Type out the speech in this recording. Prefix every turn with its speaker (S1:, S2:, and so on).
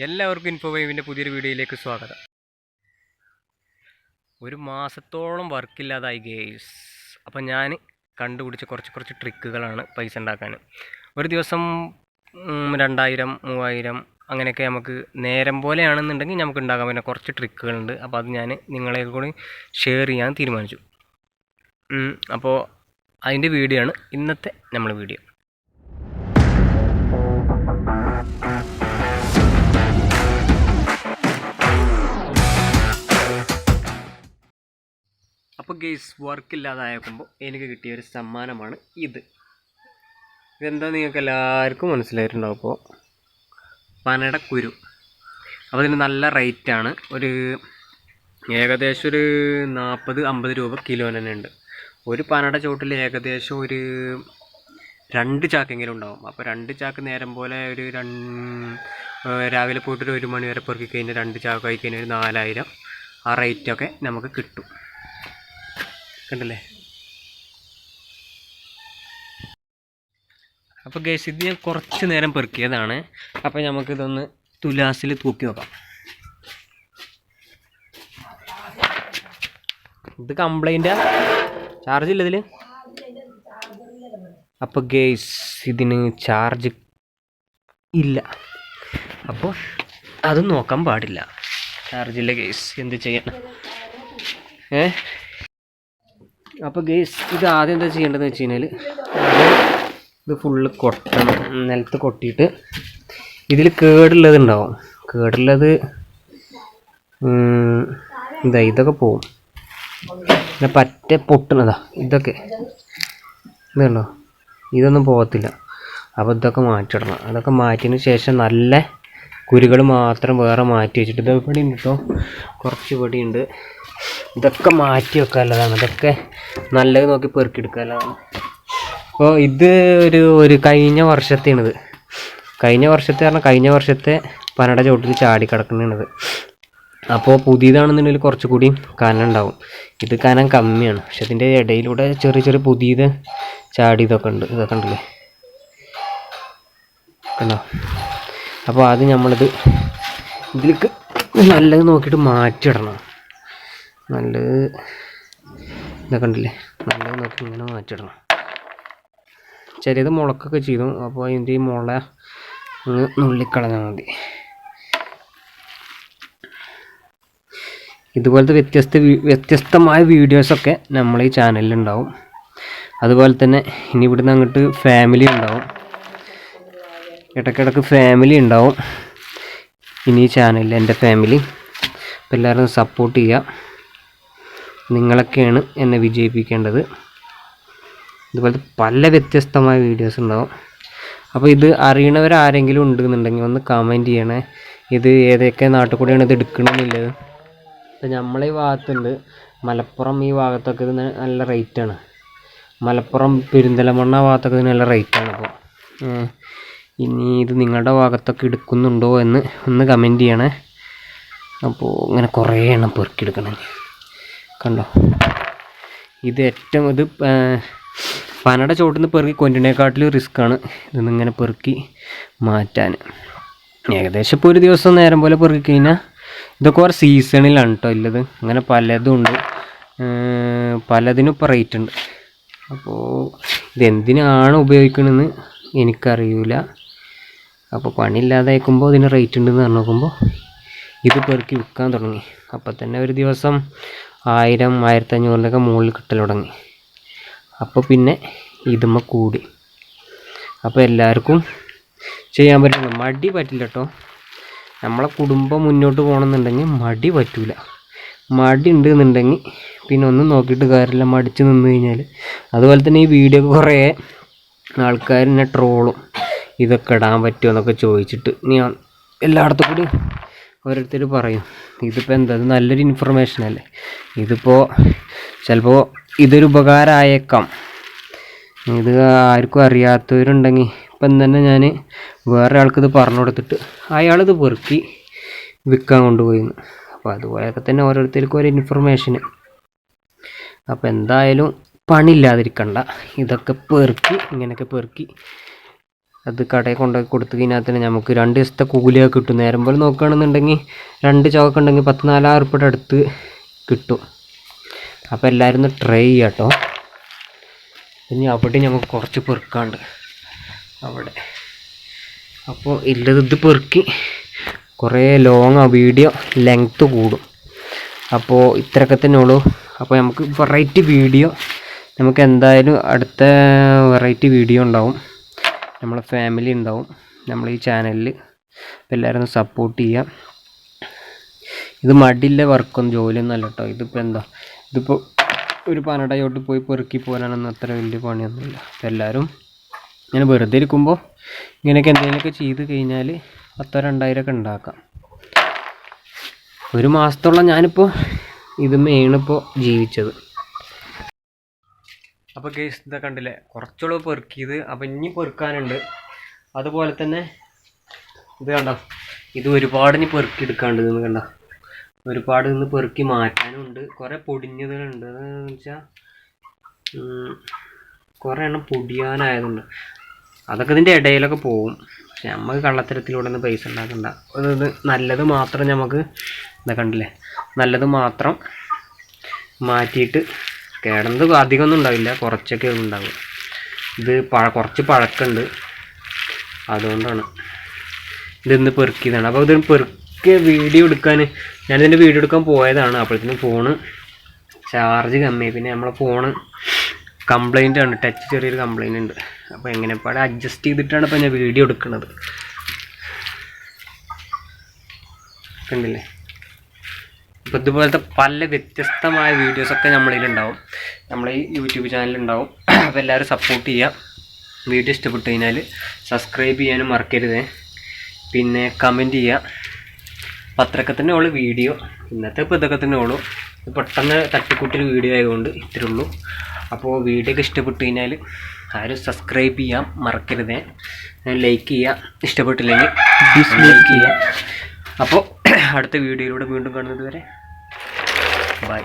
S1: എല്ലാവർക്കും ഇൻഫോ വൈവിന്റെ പുതിയൊരു വീഡിയോയിലേക്ക് സ്വാഗതം. ഒരു മാസത്തോളം വർക്കില്ലാതായി ഗെയ്സ് അപ്പം ഞാൻ കണ്ടുപിടിച്ച കുറച്ച് കുറച്ച് ട്രിക്കുകളാണ് പൈസ ഉണ്ടാക്കാൻ ഒരു ദിവസം രണ്ടായിരം മൂവായിരം അങ്ങനെയൊക്കെ നമുക്ക് നേരം പോലെയാണെന്നുണ്ടെങ്കിൽ നമുക്ക് ഉണ്ടാക്കാൻ പറ്റുന്ന കുറച്ച് ട്രിക്കുകളുണ്ട് അപ്പോൾ അത് ഞാൻ നിങ്ങളെ കൂടി ഷെയർ ചെയ്യാൻ തീരുമാനിച്ചു. അപ്പോൾ അതിന്റെ വീഡിയോ ആണ് ഇന്നത്തെ നമ്മൾ വീഡിയോ. അപ്പോൾ ഗെയ്സ് വർക്കില്ലാതായപ്പോൾ എനിക്ക് കിട്ടിയ ഒരു സമ്മാനമാണ് ഇത്. ഇതെന്താ നിങ്ങൾക്ക് എല്ലാവർക്കും മനസ്സിലായിട്ടുണ്ടാവും അപ്പോൾ കുരു. അപ്പോൾ ഇതിന് നല്ല റേറ്റാണ് ഒരു ഏകദേശം ഒരു നാൽപ്പത് അമ്പത് രൂപ കിലോ തന്നെ ഉണ്ട്. ഒരു പനട ചോട്ടിൽ ഏകദേശം ഒരു രണ്ട് ചാക്കെങ്കിലും ഉണ്ടാവും. അപ്പോൾ രണ്ട് ചാക്ക് നേരം പോലെ ഒരു രാവിലെ പോയിട്ട് ഒരു മണി വരെ പെറുക്കി കഴിഞ്ഞാൽ രണ്ട് ചാക്ക് കഴിഞ്ഞാൽ ഒരു നാലായിരം. ആ റേറ്റൊക്കെ നമുക്ക് കിട്ടും. കണ്ടില്ലേ? അപ്പോൾ ഗേസ് ഇത് ഞാൻ കുറച്ച് നേരം പെറുക്കിയതാണ്. അപ്പോൾ നമുക്കിതൊന്ന് തുലാസിൽ തൂക്കി നോക്കാം. ഇത് കംപ്ലൈന്റാ ചാർജ് ഇല്ല ഇതിൽ അപ്പോൾ ഗേസ് ഇതിന് ചാർജ് ഇല്ല. അപ്പോൾ അത് നോക്കാൻ പാടില്ല. ചാർജില്ല ഗേസ് എന്ത് ചെയ്യണം ഏ? അപ്പോൾ ഗേസ് ഇത് ആദ്യം എന്താ ചെയ്യേണ്ടതെന്ന് വെച്ച് കഴിഞ്ഞാൽ ഇത് ഫുള്ള് കൊട്ടണം. നിലത്ത് കൊട്ടിയിട്ട് ഇതിൽ കേടുള്ളത് ഉണ്ടാവും. കേടുള്ളത് എന്താ ഇതൊക്കെ പോവും. പിന്നെ പറ്റ പൊട്ടണതാ ഇതൊക്കെ. ഇതുണ്ടോ ഇതൊന്നും പോകത്തില്ല. അപ്പോൾ ഇതൊക്കെ മാറ്റിടണം. അതൊക്കെ മാറ്റിയതിന് ശേഷം നല്ല കുരുകൾ മാത്രം വേറെ മാറ്റി വെച്ചിട്ട്. ഇത് ഇവിടെ ഉണ്ട് കേട്ടോ കുറച്ച് ഇവിടെ ഉണ്ട് ഇതൊക്കെ മാറ്റി വെക്കാനുള്ളതാണ്. ഇതൊക്കെ നല്ലത് നോക്കി പെറുക്കിയെടുക്കാനുള്ളതാണ്. അപ്പോൾ ഇത് ഒരു ഒരു കഴിഞ്ഞ വർഷത്തേണിത്. കഴിഞ്ഞ വർഷത്തെ പറഞ്ഞാൽ കഴിഞ്ഞ വർഷത്തെ പനട ചോട്ടിൽ ചാടി കിടക്കുന്നതാണിത്. അപ്പോൾ പുതിയതാണെന്നുണ്ടെങ്കിൽ കുറച്ചുകൂടി കനം ഉണ്ടാവും. ഇത് കനം കമ്മിയാണ്. പക്ഷെ അതിന്റെ ഇടയിലൂടെ ചെറിയ ചെറിയ പുതിയത് ചാടി ഇതൊക്കെ ഉണ്ട്. ഇതൊക്കെ ഉണ്ടല്ലേ? കണ്ടോ? അപ്പോൾ അത് നമ്മളിത് ഇതിലേക്ക് നല്ലത് നോക്കിയിട്ട് മാറ്റിയിടണം. നല്ലത് ഇതൊക്കെ ഉണ്ടല്ലേ നല്ലത് നോക്കി ഇങ്ങനെ മാറ്റിയിടണം. ചെറിയത് മുളക്കൊക്കെ ചെയ്തു. അപ്പോൾ അതിന്റെ ഈ മുള ഒന്ന് നുള്ളിക്കളഞ്ഞാൽ മതി. ഇതുപോലത്തെ വ്യത്യസ്ത വ്യത്യസ്തമായ വീഡിയോസൊക്കെ നമ്മൾ ഈ ചാനലിലുണ്ടാവും. അതുപോലെ തന്നെ ഇനി ഇവിടുന്ന് അങ്ങോട്ട് ഫാമിലി ഉണ്ടാവും. ഇടയ്ക്കിടയ്ക്ക് ഫാമിലി ഉണ്ടാവും. ഇനി ഈ ചാനലിൽ എന്റെ ഫാമിലി അപ്പോൾ എല്ലാവരും സപ്പോർട്ട് ചെയ്യുക. നിങ്ങളൊക്കെയാണ് എന്നെ വിജയിപ്പിക്കേണ്ടത്. ഇതുപോലത്തെ പല വ്യത്യസ്തമായ വീഡിയോസ് ഉണ്ടാവും. അപ്പോൾ ഇത് അറിയണവരാരെങ്കിലും ഉണ്ടെന്നുണ്ടെങ്കിൽ ഒന്ന് കമന്റ് ചെയ്യണേ. ഇത് ഏതൊക്കെ നാട്ടിൽ കൂടെയാണ് ഇത് എടുക്കണമെന്നുള്ളത് ഇപ്പം നമ്മളെ ഈ ഭാഗത്തുണ്ട്. മലപ്പുറം ഈ ഭാഗത്തൊക്കെ ഇത് ന- നല്ല റേറ്റാണ് മലപ്പുറം പെരിന്തലമണ്ണ ഭാഗത്തൊക്കെ ഇത് നല്ല റേറ്റാണ് അപ്പോൾ ഇനി ഇത് നിങ്ങളുടെ ഭാഗത്തൊക്കെ എടുക്കുന്നുണ്ടോ എന്ന് ഒന്ന് കമന്റ് ചെയ്യണേ. അപ്പോൾ ഇങ്ങനെ കുറേ എണ്ണം പെറുക്കിയെടുക്കണം. കണ്ടോ? ഇത് ഏറ്റവും ഇത് പനയുടെ ചോട്ടിൽ നിന്ന് പെറുക്കി കൊണ്ടിനേക്കാട്ടിലും റിസ്ക്കാണ് ഇങ്ങനെ പെറുക്കി മാറ്റാൻ. ഏകദേശം ഇപ്പോൾ ഒരു ദിവസം നേരം പോലെ പെറുക്കി കഴിഞ്ഞാൽ ഇതൊക്കെ ഓരോ സീസണിലാണ് കേട്ടോ ഉള്ളത് അങ്ങനെ പലതും ഉണ്ട്. പലതിനും ഇപ്പോൾ റേറ്റ് ഉണ്ട്. അപ്പോൾ ഇതെന്തിനാണ് ഉപയോഗിക്കണമെന്ന് എനിക്കറിയില്ല അപ്പോൾ പണിയില്ലാതെ അയക്കുമ്പോൾ ഇതിന് റേറ്റ് ഉണ്ടെന്ന് പറഞ്ഞു നോക്കുമ്പോൾ ഇത് പെറുക്കി വിൽക്കാൻ തുടങ്ങി. അപ്പോൾ തന്നെ ഒരു ദിവസം ആയിരം ആയിരത്തഞ്ഞൂറിന്റെയൊക്കെ മുകളിൽ കിട്ടൽ തുടങ്ങി. അപ്പോൾ പിന്നെ ഇതുമ്മ കൂടി. അപ്പോൾ എല്ലാവർക്കും ചെയ്യാൻ പറ്റില്ല മടി പറ്റില്ല കേട്ടോ നമ്മളെ കുടുംബം മുന്നോട്ട് പോകണമെന്നുണ്ടെങ്കിൽ മടി പറ്റൂല. മടി ഉണ്ട് എന്നുണ്ടെങ്കിൽ പിന്നെ ഒന്നും നോക്കിയിട്ട് കാര്യമില്ല. മടിച്ച് നിന്ന് കഴിഞ്ഞാൽ. അതുപോലെ തന്നെ ഈ വീഡിയോ കുറേ ആൾക്കാർ എന്നെ ട്രോളും ഇതൊക്കെ ഇടാൻ പറ്റുമോ എന്നൊക്കെ ചോദിച്ചിട്ട് ഞാൻ എല്ലായിടത്തും കൂടി ഓരോരുത്തർ പറയും ഇതിപ്പോൾ എന്താ? നല്ലൊരു ഇൻഫർമേഷൻ അല്ലേ? ഇതിപ്പോൾ ചിലപ്പോൾ ഇതൊരു ഉപകാരമായേക്കാം ഇത് ആർക്കും അറിയാത്തവരുണ്ടെങ്കിൽ ഇപ്പം തന്നെ ഞാൻ വേറെ ഇത് പറഞ്ഞു കൊടുത്തിട്ട് അയാളിത് പെറുക്കി വിൽക്കാൻ കൊണ്ടുപോയിന്ന്. അപ്പോൾ അതുപോലെയൊക്കെ തന്നെ ഓരോരുത്തർക്കും ഒരു ഇൻഫർമേഷന് അപ്പോൾ എന്തായാലും പണിയില്ലാതിരിക്കണ്ട. ഇതൊക്കെ പെറുക്കി ഇങ്ങനെയൊക്കെ പെറുക്കി അത് കടയിൽ കൊണ്ടുപോയി തന്നെ നമുക്ക് രണ്ട് ദിവസത്തെ കൂലിയൊക്കെ കിട്ടും. നേരം പോലെ നോക്കുകയാണെന്നുണ്ടെങ്കിൽ രണ്ട് ചവക്ക ഉണ്ടെങ്കിൽ പത്ത് നാലായിരം ഉറുപ്പിയുടെ അടുത്ത് കിട്ടും. അപ്പോൾ എല്ലാവരും ഒന്ന് ട്രൈ ചെയ്യാം കേട്ടോ. ഇനി അവിടെ നമുക്ക് കുറച്ച് പെറുക്കാണ്ട് അവിടെ. അപ്പോൾ ഇല്ലത് ഇത് പെറുക്കി കുറേ ലോങ് ആ വീഡിയോ ലെങ്ത്ത് കൂടും. അപ്പോൾ ഇത്രയൊക്കെ തന്നെ ഉള്ളൂ. അപ്പോൾ നമുക്ക് വെറൈറ്റി വീഡിയോ നമുക്ക് എന്തായാലും അടുത്ത വെറൈറ്റി വീഡിയോ ഉണ്ടാവും. നമ്മളെ ഫാമിലി ഉണ്ടാവും നമ്മൾ ഈ ചാനലിൽ എല്ലാവരും സപ്പോർട്ട് ചെയ്യാം. ഇത് മടിയില്ല വർക്കൊന്നും ജോലിയൊന്നും അല്ല കേട്ടോ ഇതിപ്പോൾ എന്താ? ഇതിപ്പോൾ ഒരു പനടയോട്ട് പോയി പെറുക്കി പോരാനൊന്നും അത്ര വലിയ പണിയൊന്നുമില്ല. അപ്പോൾ എല്ലാവരും ഇങ്ങനെ വെറുതെ ഇരിക്കുമ്പോൾ ഇങ്ങനെയൊക്കെ എന്തെങ്കിലുമൊക്കെ ചെയ്ത് കഴിഞ്ഞാൽ പത്തോ രണ്ടായിരമൊക്കെ ഉണ്ടാക്കാം ഒരു മാസത്തോളം ഞാനിപ്പോൾ ഇതുമേണിപ്പോൾ ജീവിച്ചത്. അപ്പോൾ ഗേസ് ഇതാ കണ്ടില്ലേ? കുറച്ചുള്ള പെറുക്കിയത്. അപ്പോൾ ഇനി പെറുക്കാനുണ്ട്. അതുപോലെ തന്നെ ഇത് കണ്ടോ? ഇത് ഒരുപാട് ഇനി പെറുക്കി എടുക്കാണ്ട് നിന്ന് കണ്ടോ? ഒരുപാട് നിന്ന് പെറുക്കി മാറ്റാനുണ്ട്. കുറേ പൊടിഞ്ഞതുകളുണ്ട്. അതെന്ന് വെച്ചാൽ കുറേ എണ്ണം പൊടിയാനായതുണ്ട്. അതൊക്കെ ഇതിന്റെ ഇടയിലൊക്കെ പോകും. പക്ഷെ നമുക്ക് കള്ളത്തരത്തിലൂടെ ഒന്ന് പൈസ ഉണ്ടാക്കണ്ട. അത് നല്ലത് മാത്രം നമുക്ക് ഇതാ കണ്ടില്ലേ? നല്ലത് മാത്രം മാറ്റിയിട്ട് കേടത് അധികമൊന്നും ഉണ്ടാവില്ല. കുറച്ചൊക്കെ ഉണ്ടാവും. ഇത് പഴ കുറച്ച് പഴക്കമുണ്ട്. അതുകൊണ്ടാണ് ഇതിന്ന് പെറുക്കിയതാണ്. അപ്പോൾ ഇത് പെറുക്കിയ വീഡിയോ എടുക്കാൻ ഞാനിതിന്റെ വീഡിയോ എടുക്കാൻ പോയതാണ്. അപ്പോഴത്തേനും ഫോണ് ചാർജ് കമ്മി. പിന്നെ നമ്മളെ ഫോണ് കംപ്ലൈന്റ് ആണ്. ടച്ച് ചെറിയൊരു കംപ്ലൈന്റ് ഉണ്ട്. അപ്പോൾ എങ്ങനെ പാടെ അഡ്ജസ്റ്റ് ചെയ്തിട്ടാണ് ഇപ്പോൾ ഞാൻ വീഡിയോ എടുക്കുന്നത്. കണ്ടില്ലേ? അപ്പോൾ ഇതുപോലത്തെ പല വ്യത്യസ്തമായ വീഡിയോസൊക്കെ നമ്മളിലുണ്ടാവും. നമ്മളെ ഈ യൂട്യൂബ് ചാനലുണ്ടാവും അപ്പോൾ എല്ലാവരും സപ്പോർട്ട് ചെയ്യുക വീഡിയോ ഇഷ്ടപ്പെട്ടു കഴിഞ്ഞാൽ സബ്സ്ക്രൈബ് ചെയ്യാനും മറക്കരുത്. പിന്നെ കമന്റ് ചെയ്യുക പത്രക്കത്തിന്റെ തന്നെ ഉള്ളു വീഡിയോ. ഇന്നത്തെ ഇപ്പോൾ ഇതൊക്കെ തന്നെ ഉള്ളൂ. പെട്ടെന്ന് തട്ടിക്കൂട്ടിൽ വീഡിയോ ആയതുകൊണ്ട് ഇത്രേ ഉള്ളൂ. അപ്പോൾ വീഡിയോ ഒക്കെ ഇഷ്ടപ്പെട്ടു കഴിഞ്ഞാൽ ആരും സബ്സ്ക്രൈബ് ചെയ്യാം മറക്കരുത്. ലൈക്ക് ചെയ്യുക ഇഷ്ടപ്പെട്ടില്ലെങ്കിൽ ഡിസ്ലൈക്ക് ചെയ്യുക അപ്പോൾ അടുത്ത വീഡിയോയിലൂടെ വീണ്ടും കാണുന്നത് വരെ ബൈ